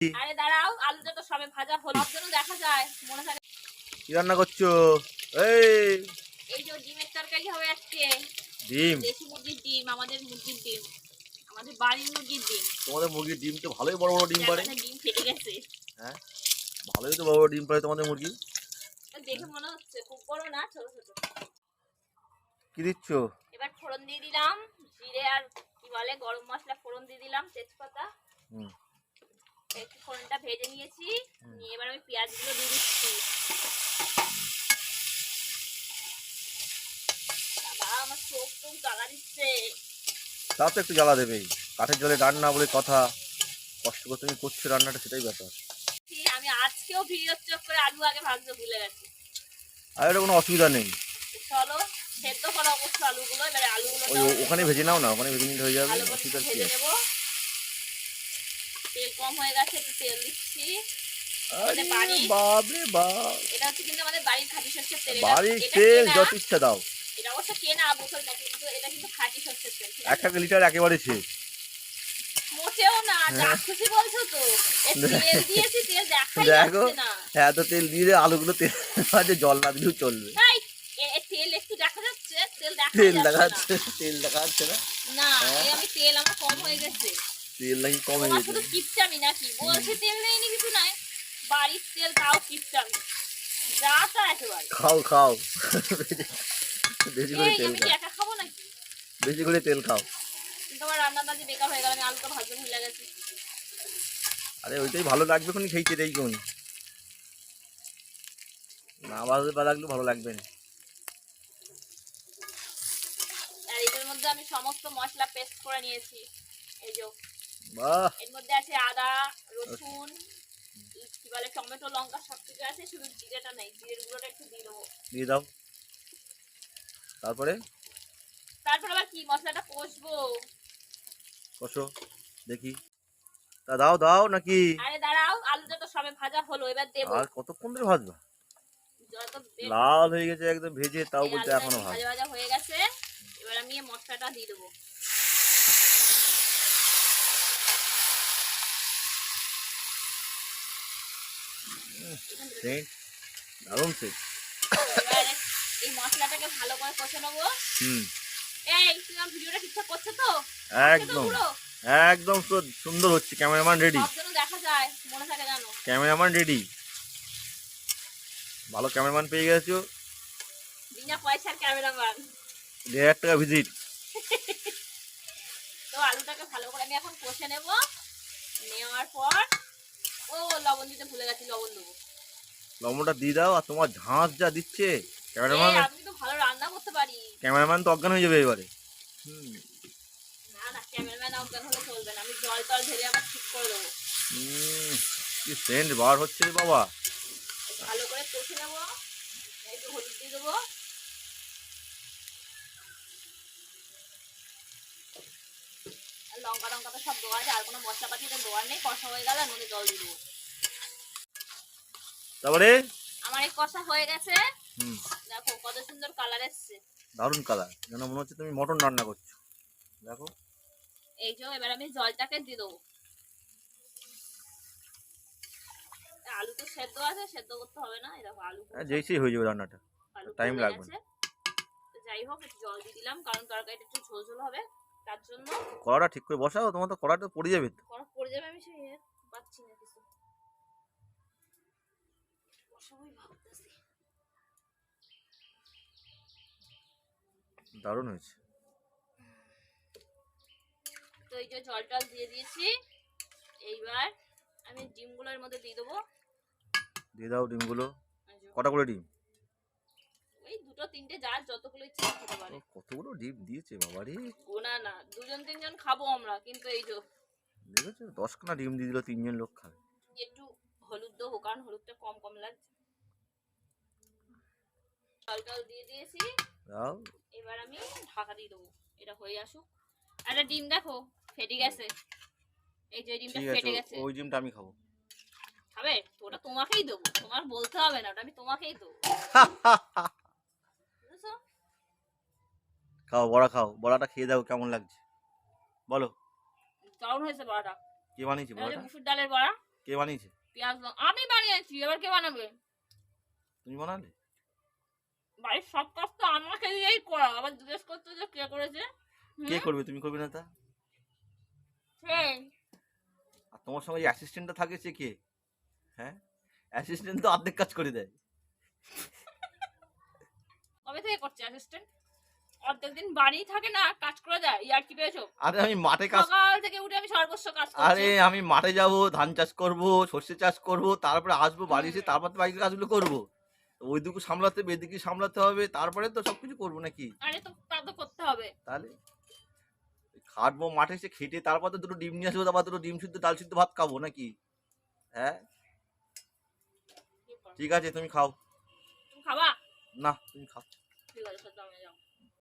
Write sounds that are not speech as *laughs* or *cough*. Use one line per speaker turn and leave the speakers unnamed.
আরে দাঁড়াও আলুটা তো সবে ভাজা হলো। জন্য দেখা যায় মনে থাকে।
কি রান্না করছ? এই।
এই যে ডিমের তরকারি হবে আজকে।
ডিম।
দেশি মুরগির ডিম আমাদের মুরগির ডিম। আমাদের বাড়ির মুরগির ডিম।
তোমাদের মুরগির ডিম তো ভালোই বড় বড় ডিম পারে
ডিম ফেটে গেছে।
হ্যাঁ? ভালোই তো বড় বড় ডিম পারে তোমাদের মুরগি
দেখে মনে হচ্ছে খুব বড় না ছোট ছোট।
কি দিচ্ছ?
এবার ফোড়ন দিয়ে দিলাম। জিরে আর কি বলে গরম মশলা ফোড়ন দিয়ে দিলাম তেজপাতা।
হুম।
একটু ফোড়নটা ভেজে নিয়েছি। নিয়ে এবার আমি পেঁয়াজগুলো দিয়ে দিচ্ছি। আমার চোখ চোখ জ্বালা দিচ্ছে।
তা তো একটু জ্বালা দেবেই। কাঠের জলে রান্না বলে কথা। কষ্ট করে তুমি করছ রান্নাটা সেটাই ব্যাপার।
আমি আজকেও ভিডিও চোখ করে আলু আগে ভাজতে ভুলে গেছি।
আর এটা কোনো অসুবিধা নেই।
চলো সেদ্ধ করা অবশ্য আলুগুলো এবারে আলুগুলো
ওখানে ভেজে নাও না ওখানে ভেজে নিতে হয়ে যাবে।
আলুগুলো
অসুবিধা কি
ভেজে নেব। তেল কম হয়ে গেছে একটু তেল দিচ্ছি।
আরে বাপ।
এটা হচ্ছে কিন্তু আমাদের বাড়ির খাঁটি সর্ষের তেল।
বাড়ির তেল যত ইচ্ছা দাও।
এটা অবশ্য কেনা বোতল না কিন্তু এটা কিন্তু খাঁটি সর্ষের তেল
এক এক লিটার একেবারে শেষ
মোটেও না যা। বলছো তো। *laughs* তেল দিয়েছি তেল দেখাই
দেখো
যাচ্ছে না।
এত তেল দিয়ে আলুগুলো তেল মাঝে জল না দিলেও চলবে।
তেল একটু দেখা যাচ্ছে তেল দেখা যাচ্ছে না।
তেল দেখা যাচ্ছে না।
না
হ্যাঁ।
আমি তেল আমার কম হয়ে গেছে।
তেল নাকি কমে গেছে
শুধু কিপচামি নাকি? বলছে তেল নেই নি কিছু নাই। বাড়ির তেল তাও কিপচামি। যা তা একেবারে।
খাও খাও। বেশি করে তেল খাও।
একা খাব নাকি?
বেশি করে তেল খাও।
কিন্তু আমার রান্নাটা যে বেকার হয়ে গেল আমি আলুটা ভাজতে ভুলে গেছি।
আরে ওইটাই ভালো লাগবে কোন খেয়েছে দেই কোন? না ভালো ভালো লাগলে ভালো লাগবে না।
আর এটার মধ্যে আমি সমস্ত মশলা পেস্ট করে নিয়েছি। এই যে
বাহ।
এর মধ্যে আছে আদা রসুন কি বলে টমেটো লঙ্কা সব কিছু আছে শুধু জিরেটা নেই জিরের গুঁড়োটা একটু দিয়ে দেবো।
দিয়ে দাও। তারপরে?
তারপর আবার কি মশলাটা কষবো?
কষো দেখি। তা দাও দাও নাকি?
আরে দাঁড়াও আলুটা তো সবে ভাজা হলো এবার দেবো।
আর কতক্ষণ ধরে ভাজবা?
যত
লাল হয়ে গেছে একদম ভেজে তাও বলতে
এখনও
ভাজা
ভাজা। হয়ে গেছে এবার আমি মশলাটা দিয়ে দেবো।
সেন্ট দারুণ সেন্ট
এই মশলাটাকে ভালো করে কষে নেব।
হুম।
এই তুমি ভিডিওটা ঠিকঠাক করছ তো?
একদম। একদম সুন্দর হচ্ছে ক্যামেরাম্যান রেডি
দেখা যায় মনে থাকে জানো
ক্যামেরাম্যান রেডি ভালো ক্যামেরাম্যান পেয়ে গেছো।
বিনা পয়সার ক্যামেরাম্যান।
দেড় হাজার টাকা ভিজিট *laughs*
তো আলুটাকে ভালো করে আমি এখন কষে নেব। নেওয়ার পর ও লবণ দিতে ভুলে গেছি লবণ দেবো।
লবণটা দিয়ে দাও আর তোমার ঝাঁস যা দিচ্ছে ক্যামেরাম্যান
আমি তো ভালো রান্না করতে পারি।
ক্যামেরাম্যান তো অজ্ঞান হয়ে যাবে এবারে। হুম।
না না ক্যামেরাম্যান অজ্ঞান হলে চলবে না আমি জল টল ঢেলে আবার ঠিক করে দেবো।
হুম, কি সেন্ট বার হচ্ছে রে বাবা।
ভালো করে কষে নেব একটু হলুদ দিয়ে দেবো। লঙ্কা টঙ্কা তো সব দেওয়া আছে আর কোনো মশলাপাতি তো দেওয়ার নেই কষা হয়ে গেল আর মধ্যে জল দিয়ে দেবো।
তারপরে?
আমার এই কষা হয়ে গেছে। দেখো কত সুন্দর কালার এসছে।
দারুণ কালার যেন মনে হচ্ছে তুমি মটন রান্না করছ। দেখো।
এই যে এবার আমি জলটাকে দিয়ে দেবো। আলু তো সেদ্ধ আছে সেদ্ধ করতে হবে না। দেখো আলু
হ্যাঁ, যেই সেই হয়ে যাবে রান্নাটা।
গলে
লাগবে
তো যাই হোক একটু জল দিয়ে দিলাম কারণ তরকারিটা একটু ঝোল ঝোল হবে। তার জন্য
কড়াটা ঠিক করে বসাও তোমার তো কড়াটা পড়ে যাবে তো।
বরফ পড়ে যাবে আমি সেই পাচ্ছি না কিছু। বসাবোই ভাবতেছি।
দারুণ হয়েছে।
তো এই যে জল টল দিয়ে দিয়েছি এইবার আমি ডিমগুলোর মধ্যে দিয়ে দেবো।
দিয়ে দাও ডিমগুলো। কটা করে ডিম?
ওই দুটো তিনটে যার যতগুলো ইচ্ছা খেতে পারে।
কতগুলো ডিম দিয়েছে বাবা রে
গোনা না দুজন তিনজন খাব আমরা কিন্তু এই যে
দেখেছ দশখানা ডিম দিয়ে দিল তিনজন লোক খাবে।
একটু হলুদ দেবো কারণ হলুদটা কম কম লাগছে। জল টল দিয়ে দিয়েছি।
দাও।
এবার আমি ঢাকা দিয়ে দেবো এটা হয়ে আসুক। একটা ডিম দেখো ফেটে গেছে। এই যে ডিমটা ফেটে গেছে।
ওই ডিমটা আমি খাব।
খাবে? ওটা তোমাকেই দেবো তোমার বলতে হবে না ওটা আমি তোমাকেই দেবো। *laughs*
খাও বড়া খাও। বড়াটা খেয়ে দাও কেমন লাগছে। বলো।
দারুণ হয়েছে বড়াটা?
কে বানিয়েছে বড়াটা?
মুসুর ডালের বড়া।
কে বানিয়েছে?
পেঁয়াজ আমি বানিয়েছি এবার কে বানাবে?
তুমি বানালে?
বাড়ির সব কাজ তো আমাকে দিয়েই করা আবার জিজ্ঞেস করতে যে কে করেছে।
কে করবে? তুমি করবে না তা? আর তোমার সঙ্গে অ্যাসিস্ট্যান্টটা থাকে সে কে? হ্যাঁ? অ্যাসিস্ট্যান্ট তো অর্ধেক কাজ করে দেয়।
কবে থেকে করছে অ্যাসিস্ট্যান্ট অর্ধেক দিন বাড়ি থাকে না কাজ করে দেয়। ইয়ার কি পেয়েছ?
আরে আমি মাঠে কাজ
সকাল থেকে উঠে আমি সর্বস্ব কাজ
আরে আমি মাঠে যাব ধান চাষ করব সর্ষে চাষ করব তারপরে আসব বাড়ি এসে তারপর তো বাড়ির কাজগুলো করব। ওইদিকে সামলাতে হবে এদিকে সামলাতে হবে তারপরে তো সবকিছু করব নাকি?
আরে তো তা তো করতে হবে।
তাহলে খাটবো মাঠে এসে খেটে তারপর তো দুটো ডিম নিয়ে আসব তারপর দুটো ডিম সিদ্ধ ডাল সিদ্ধ ভাত খাব নাকি? হ্যাঁ? ঠিক আছে তুমি খাও।
তুমি খাবা?
না তুমি খাও।
ঠিক আছে